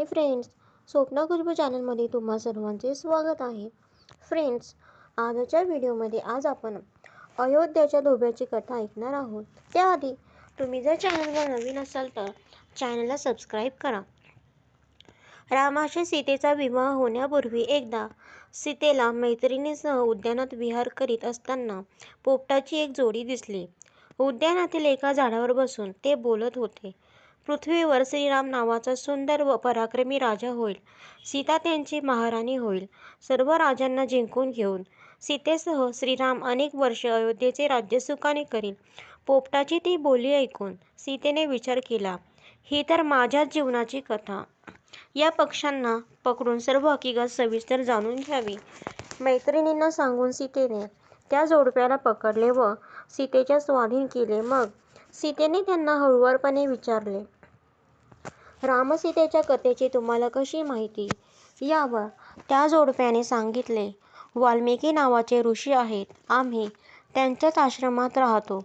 Hi friends Swapna Khushboo चॅनलमध्ये तुम्हा सर्वांचे स्वागत आहे. फ्रेंड्स आजच्या व्हिडिओमध्ये आज आपण अयोध्याच्या धोब्याची कथा ऐकणार आहोत. त्याआधी तुम्ही जर चॅनलवर नवीन असाल तर चॅनलला सबस्क्राईब करा. रामाशी सीतेचा विवाह होण्यापूर्वी एकदा सीतेला मैत्रिणीसह उद्यानात विहार करीत असताना पोपटाची एक जोडी दिसली. उद्यानातील एका झाडावर बसून ते बोलत होते. पृथ्वीवर श्रीराम नावाचा सुंदर व पराक्रमी राजा होईल. सीता त्यांची महाराणी होईल. सर्व राजांना जिंकून घेऊन सीतेसह श्रीराम अनेक वर्ष अयोध्येचे राज्य सुखाने करील. पोपटाची ती बोली ऐकून सीतेने विचार केला ही तर माझ्याच जीवनाची कथा. या पक्षांना पकडून सर्व हकीकत सविस्तर जाणून घ्यावी मैत्रिणींना सांगून सीतेने त्या जोडप्याला पकडले व सीतेच्या स्वाधीन केले. मग सीतेने त्यांना हळुवारपणे विचारले रामसीतेच्या कथेची तुम्हाला कशी माहिती? यावर त्या जोडप्याने सांगितले वाल्मिकी नावाचे ऋषी आहेत. आम्ही त्यांच्याच आश्रमात राहतो.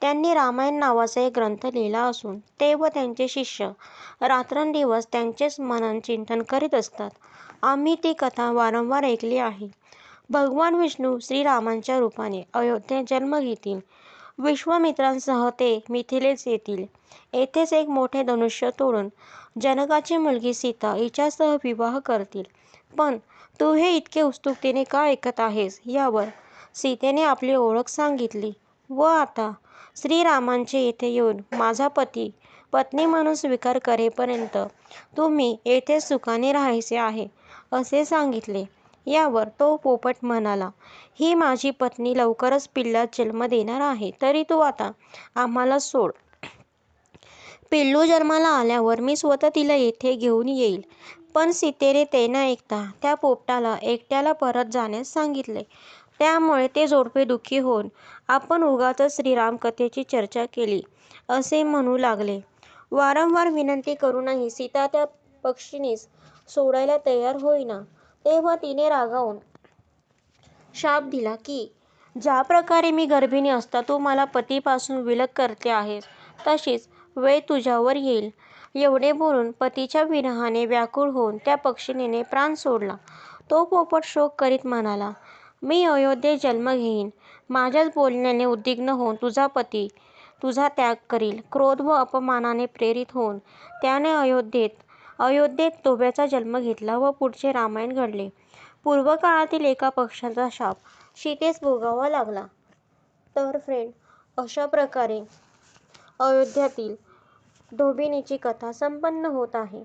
त्यांनी रामायण नावाचा एक ग्रंथ लिहिला असून ते व त्यांचे शिष्य रात्रंदिवस त्यांचेच मनन चिंतन करीत असतात. आम्ही ती कथा वारंवार ऐकली आहे. भगवान विष्णू श्रीरामांच्या रूपाने अयोध्येत जन्म घेतील. विश्वामित्रांसह ते मिथिलेस येतील. येथेच एक मोठे धनुष्य तोडून जनकाची मुलगी सीता हिच्यासह विवाह करतील. पण तू हे इतके उत्सुकतेने का ऐकत आहेस? यावर सीतेने आपली ओळख सांगितली. व आता श्रीरामांचे येथे येऊन माझा पती पत्नी म्हणून स्वीकार करेपर्यंत तुम्ही येथे सुखाने राहायचे आहे असे सांगितले. यावर तो पोपट म्हणाला ही माझी पत्नी लवकरच पिल्लास जन्म देणार आहे तरी तू आता आम्हाला सोड. पिल्लू जन्माला आल्यावर मी स्वतः तिला येथे घेऊन येईल. पण सीतेने ते न ऐकता त्या पोपटाला एकट्याला परत जाण्यास सांगितले. त्यामुळे ते जोडपे दुःखी होऊन आपण उगाचच श्रीराम कथेची चर्चा केली असे म्हणू लागले. वारंवार विनंती करूनही सीता त्या पक्षिणीस सोडायला तयार होईना. तेव्हा तिने रागावून शाप दिला की ज्या प्रकारे मी गर्भिणी असता तू मला पतीपासून विलग करते आहेस तशीच वेळ तुझ्यावर येईल. एवढे बोलून पतीच्या विरहाने व्याकुळ होऊन त्या पक्षिणीने प्राण सोडला. तो पोपट शोक करीत म्हणाला मी अयोध्येत जन्म घेईन. माझ्याच बोलण्याने उद्विग्न होऊन तुझा पती तुझा त्याग करील. क्रोध व अपमानाने प्रेरित होऊन त्याने अयोध्येत अयोध्येत धोब्याचा जन्म घेतला व पुढचे रामायण घडले. पूर्वकाळातील एका पक्षाचा शाप सीतेस भोगावा लागला. तर फ्रेंड अशा प्रकारे अयोध्यातील धोबिनीची कथा संपन्न होत आहे.